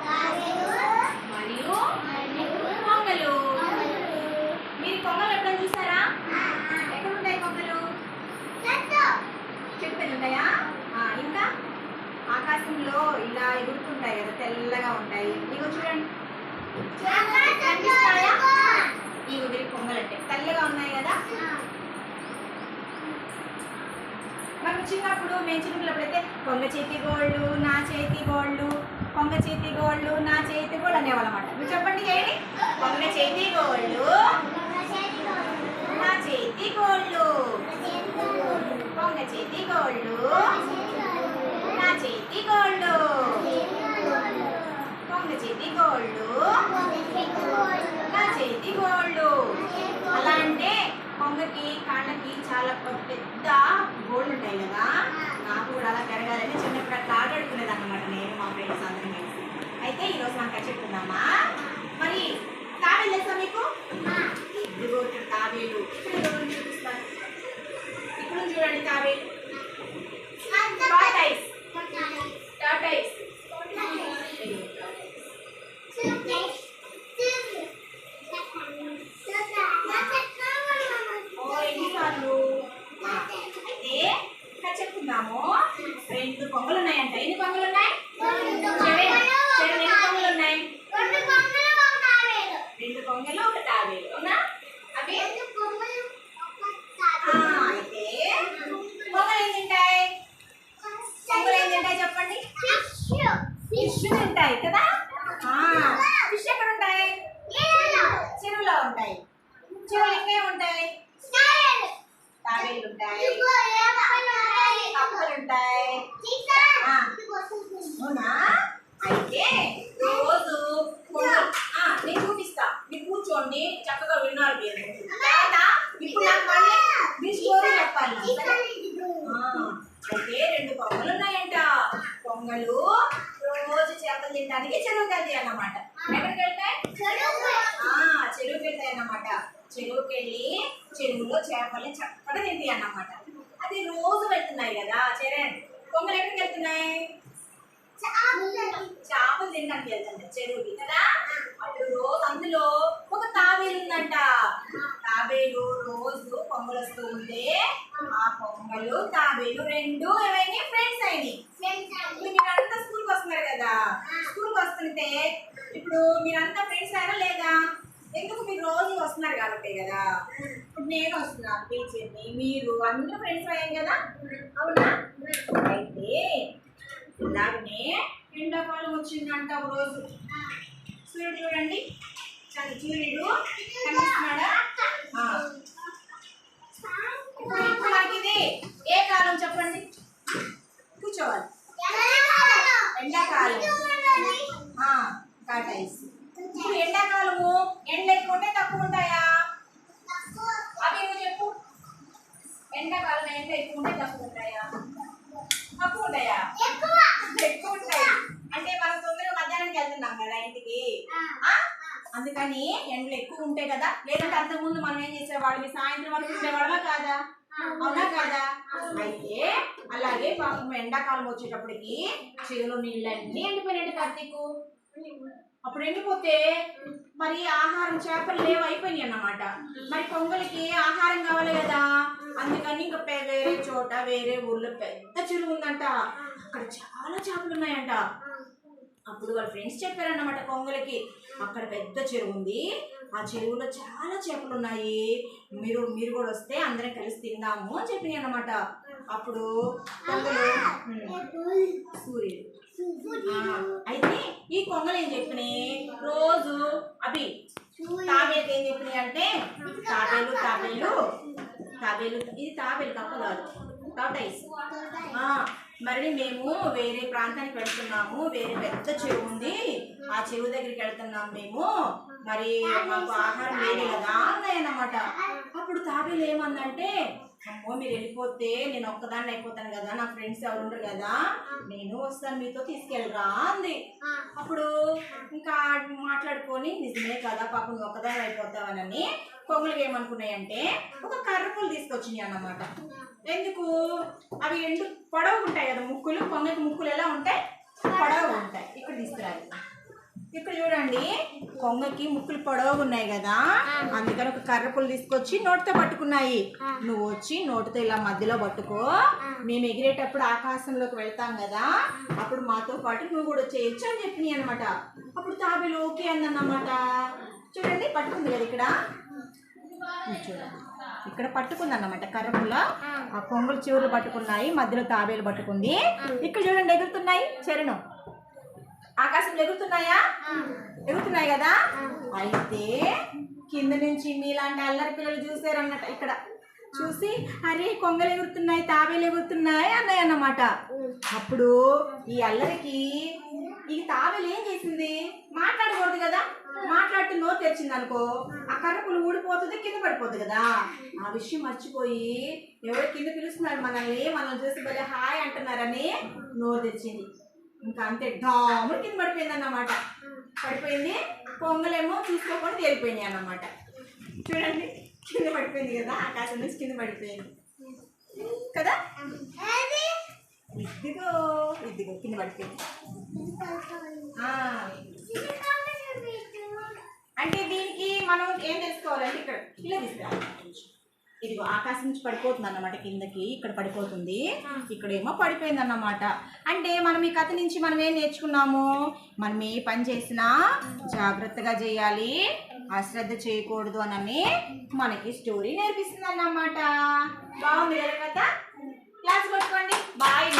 తాబేలు మరియు కొంగలు మీరు కొంగలు ఎప్పుడైనా చూసారా? ఎక్కడ ఉంటాయి కొంగలు చెట్టు ఉంటాయా ఇంకా? ఆకాశంలో ఇలా ఎగురుతుంటాయి కదా తెల్లగా ఉంటాయి. ఇగో చూడండి. కనిపిస్తాయా? ఇగో వీరి కొంగలు అంటే. తెల్లగా ఉన్నాయి కదా? మనం చిన్నప్పుడు మేము ఎప్పుడైతే కొంగ చేతి గోళ్ళు నా చేతి గోళ్ళు కొంగ చేతి గోళ్ళు నా చేతి గోళ్ళు అనేవాళ్ళమాట. అన్నమాట మీరు చెప్పండి చేయండి కొంగ చేతి గోళ్ళు నా చేతి గోళ్ళు. కొంగ చేతి గోళ్ళు నా చేతి గోళ్ళు. కొంగ చేతి గోళ్ళు నా చేతి గోళ్ళు. అలా అంటే కొంగకి కాళ్ళకి చాలా పెద్ద గోళ్ళు ఉంటాయి కదా నాకు కూడా అలా పెరగాలని చిన్నప్పుడు అట్లా ఆటాడుకునేది అనమాట నేను మా ఫ్రెండ్స్ అందరం కలిసి అయితే ఈరోజు మనం కథ చెప్పుకుందామా మరి తాబేలు తెలుసా మీకు ఇదిగో ఇక్కడ తాబేలు ఇక్కడ ఎవరు చూపిస్తారు ఇప్పుడు చూడండి తాబేలు టాటైస్ టాటైస్ చెప్పుకుందాము. రెండు కొంగలు ఉన్నాయంట. ఎన్ని కొంగలు ఉన్నాయి? కొంగలు ఉన్నాయి. రెండు కొంగలు ఒక అవునా? అవి? తాబేలు ఉంటాయి ఉంటాయి అవునా అయితే రోజు నేను చూపిస్తా మీరు కూర్చోండి చక్కగా విన్నారు మీరు ఇప్పుడు నాకు మళ్ళీ మీ స్టోరీ చెప్పాలి అయితే రెండు కొంగలు ఉన్నాయంట కొంగలు రోజు చేపలు తినడానికి చెరువుకి వెళ్తాయి అన్నమాట ఎక్కడికి వెళ్తాయి చెరువుకి వెళ్తాయి అన్నమాట. చెరువుకి వెళ్ళి చెరువులో చేపల్ని చక్కగా తింటాయి అన్నమాట అది రోజు వెళ్తున్నాయి కదా చరణ్ కొంగలు ఎక్కడికి వెళ్తున్నాయి? చేపలు తినడానికి వెళ్తుంది చెరువుకి కదా? అప్పుడు రోజు అందులో ఒక తాబేలు ఉందంట. తాబేలు రోజు పొంగలు వస్తూ ఉంటే ఆ పొంగలు తాబేలు రెండు ఏమైనా ఫ్రెండ్స్ అయినాయి. మీరంతా స్కూల్కి వస్తున్నారు కదా. స్కూల్కి వస్తుంటే ఇప్పుడు మీరంతా ఫ్రెండ్స్ అయినా లేదా? ఎందుకు మీరు రోజు వస్తున్నారు కాబట్టి కదా? ఇప్పుడు నేను వస్తున్నాను టీచర్ని మీరు అందరూ ఫ్రెండ్స్ అయ్యాం కదా? అవునా? అయితే ఇలాగనే ఎండాకాలం వచ్చిందంట ఒక రోజు. సూర్యుడు చూడండి. సూర్యుడు కనిపిస్తున్నాడా. ఇప్పుడు ఇప్పుడు మనకి ఇది ఏ కాలం చెప్పండి? కూర్చోవాలి. ఎండాకాలం. ఇప్పుడు ఎండాకాలము ఎండలు ఎక్కువ తక్కువ ఉంటాయా అవి ఏమో చెప్పు. ఎండాకాలం ఎండ ఎక్కువ ఉంటాయి తక్కువ ఉంటాయా తక్కువ ఉంటాయా ఎక్కువ. ఉంటాయి అంటే మనం తొందరగా మధ్యాహ్నానికి వెళ్తున్నాం కదా ఇంటికి? అందుకని ఎండలు ఎక్కువ ఉంటాయి కదా. లేదంటే అంతకుముందు మనం ఏం చేసేవాళ్ళం? సాయంత్రం వరకు ఉండేవాళ్ళమా కాదా? అవునా కాదా? అయితే అలాగే పాపం ఎండాకాలం వచ్చేటప్పటికి చెరువులో నీళ్ళన్నీ ఎండిపోయినట్టు కార్తీకు. అప్పుడు ఎండిపోతే మరి ఆహారం చేపలు లేవు అయిపోయినాయి అన్నమాట. మరి పొంగలికి ఆహారం కావాలి కదా? అందుకని ఇంకా వేరే చోట వేరే ఊర్లో పెద్ద చెరువు ఉందంట. అక్కడ చాలా చేపలు ఉన్నాయంట. అప్పుడు వాళ్ళ ఫ్రెండ్స్ చెప్పారన్నమాట కొంగలకి అక్కడ పెద్ద చెరువు ఉంది. ఆ చెరువులో చాలా చేపలు ఉన్నాయి. మీరు మీరు కూడా వస్తే అందరం కలిసి తిందాము అని చెప్పినాయి అన్నమాట. అప్పుడు కొంగలు "ఉమ్, సూర్యుడు అయితే ఈ కొంగలు ఏం చెప్పినాయి? రోజు అభి తాబేలు ఏం చెప్పినాయి అంటే తాబేలు తాబేలు తాబేలు ఇది తాబేలు తప్ప కాదు. టాటైస్ మరి మేము వేరే ప్రాంతానికి వెళ్తున్నాము. వేరే పెద్ద చెరువు ఉంది. ఆ చెరువు దగ్గరికి వెళ్తున్నాము మేము. మరి మాకు ఆహారం లేదు కదా అన్నాయన్నమాట అప్పుడు తాబేలు ఏమందంటే అమ్మో మీరు వెళ్ళిపోతే నేను ఒక్కదాన్ని అయిపోతాను కదా నా ఫ్రెండ్స్ ఎవరు ఉండరు కదా? నేను వస్తాను మీతో తీసుకెళ్ళరా అంది. అప్పుడు ఇంకా మాట్లాడుకొని నిజమే కదా పాపం నువ్వు ఒక్కదాని అయిపోతావనని కొంగలు ఏమనుకున్నాయంటే ఒక కర్రపులు తీసుకొచ్చినాయి అన్నమాట. ఎందుకు? అవి ఎండు పొడవు ఉంటాయి కదా ముక్కులు కొంగకి ముక్కులు ఎలా ఉంటాయి? పొడవుగా ఉంటాయి. ఇక్కడ తీసుకురాలి ఇక్కడ చూడండి కొంగకి ముక్కులు పొడవుగా ఉన్నాయి కదా? అందుకని ఒక కర్ర పుల్ల తీసుకొచ్చి నోటితో పట్టుకున్నాయి. నువ్వు వచ్చి నోటితో ఇలా మధ్యలో పట్టుకో. మేము ఎగిరేటప్పుడు ఆకాశంలోకి వెళ్తాం కదా? అప్పుడు మాతో పాటు నువ్వు కూడా చేయొచ్చు అని చెప్పినాయి అనమాట అప్పుడు తాబేలు ఓకే అందన్నమాట చూడండి పట్టుకుంది కదా ఇక్కడ? చూడండి. ఇక్కడ పట్టుకుంది అన్నమాట కర్రపుల్ల ఆ. కొంగులు చివరి పట్టుకున్నాయి మధ్యలో తాబేలు పట్టుకుంది. ఇక్కడ చూడండి ఎగురుతున్నాయి. చరణం. ఆకాశంలో ఎగురుతున్నాయా? ఎగురుతున్నాయి కదా? అయితే కింద నుంచి మీలాంటి అల్లరి పిల్లలు చూసారన్నట ఇక్కడ. చూసి అరే కొంగలు ఎగురుతున్నాయి తాబేలు ఎగురుతున్నాయి అన్నాయి అన్నమాట అప్పుడు ఈ అల్లరికి ఈ తాబేలు ఏం చేసింది? మాట్లాడకూడదు కదా? మాట్లాడుతూ నోరు తెరిచింది అనుకో ఆ కర్రపులు ఊడిపోతుంది కింద పడిపోతుంది కదా? ఆ విషయం మర్చిపోయి ఎవరో కింద పిలుస్తున్నారు మనల్ని మనల్ని చూసి భలే హాయ్ అంటున్నారని నోరు తెరిచింది. ఇంకా అంతే. డాములు కింద పడిపోయింది అన్నమాట పడిపోయింది. పొంగలేమో చూసుకోకుండా తేలిపోయినాయి అన్నమాట. చూడండి కింద పడిపోయింది కదా ఆకాశం నుంచి కింద పడిపోయింది. కదా? ఇదిగో ఇదిగో కింద పడిపోయింది. అంటే దీనికి మనం ఏం తెలుసుకోవాలంటే ఇక్కడ ఇలా తీసుకురావాలి. ఇదిగో ఆకాశం నుంచి పడిపోతుంది అన్నమాట కిందకి ఇక్కడ పడిపోతుంది. ఇక్కడేమో పడిపోయింది అన్నమాట అంటే మనం ఈ కథ నుంచి మనం ఏం నేర్చుకున్నాము? మనం ఏ పని చేసినా జాగ్రత్తగా చేయాలి అశ్రద్ధ చేయకూడదు అని మనకి స్టోరీ నేర్పిస్తుంది అన్నమాట బాగుంది కదా కథ? క్లాస్ కొట్టుకోండి. బాయ్